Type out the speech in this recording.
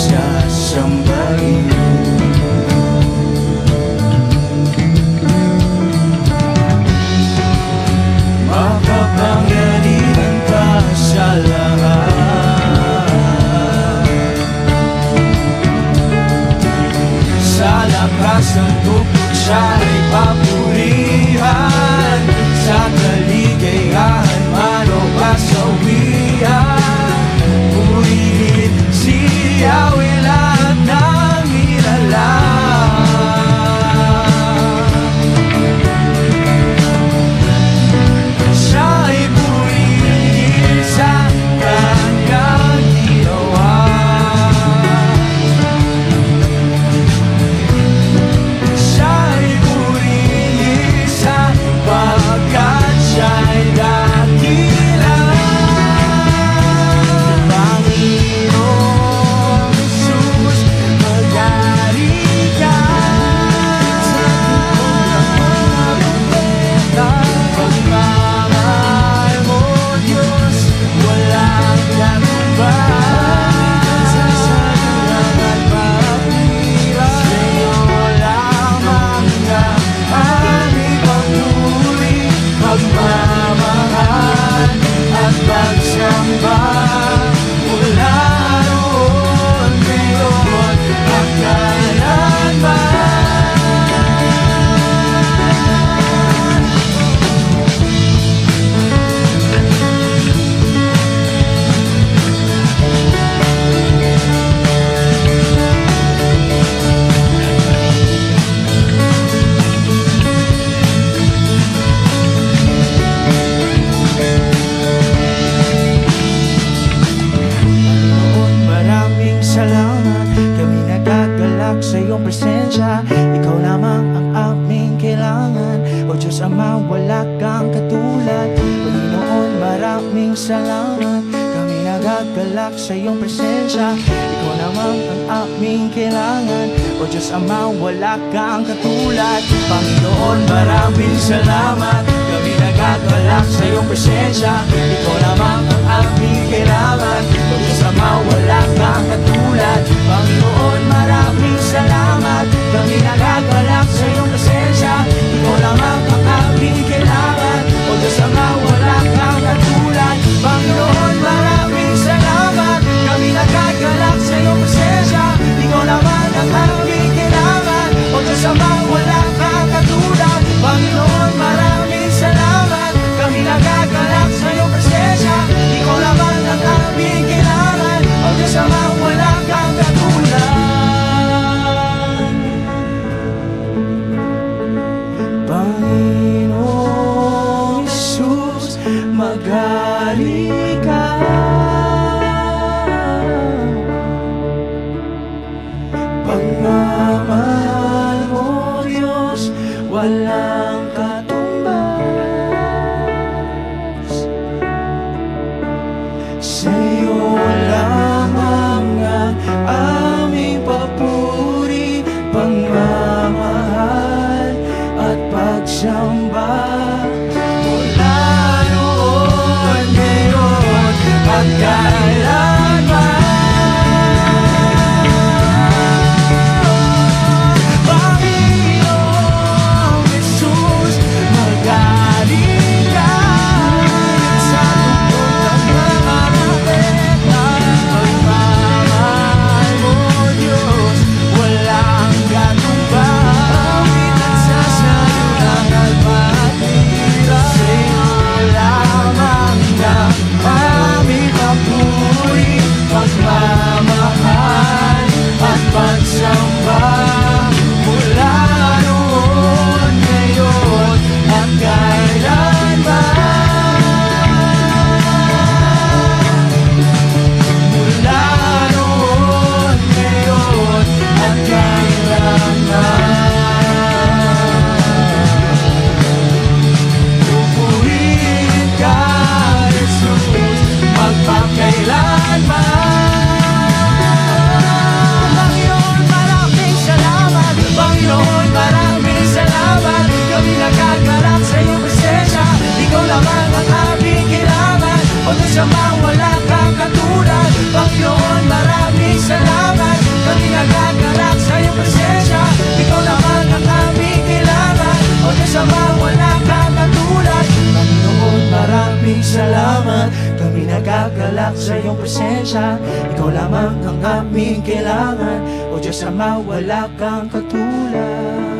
siya sambahin siya. Ikaw lamang ang aming kailangan. O Diyos Ama, wala kang katulad. Panginoon, maraming salamat. Kami nagagalak sa iyong presensya. Ikaw lamang ang aming kailangan. O Diyos Ama, wala kang katulad. Panginoon, maraming salamat. Kami nagagalak sa iyong presensya. Ikaw lamang ang aming kailangan. O Diyos Ama, wala kang katulad. Panginoon, maraming salamat walang katumbas. Sa'yo lamang ang aming papuri Pagmamahal at pagsamba. Mula noon ngayon at kailangan. O Diyos Ama, wala kang katulad. Panginoon, maraming salamat. Kami nagkagalak sa iyong presensya. Ikaw lamang ang aming kailangan. O Diyos Ama, wala kang katulad. Panginoon, maraming salamat. Kami nagagalak sa iyong presensya. Ikaw lamang ang aming kailangan. O Diyos Ama, wala kang katulad.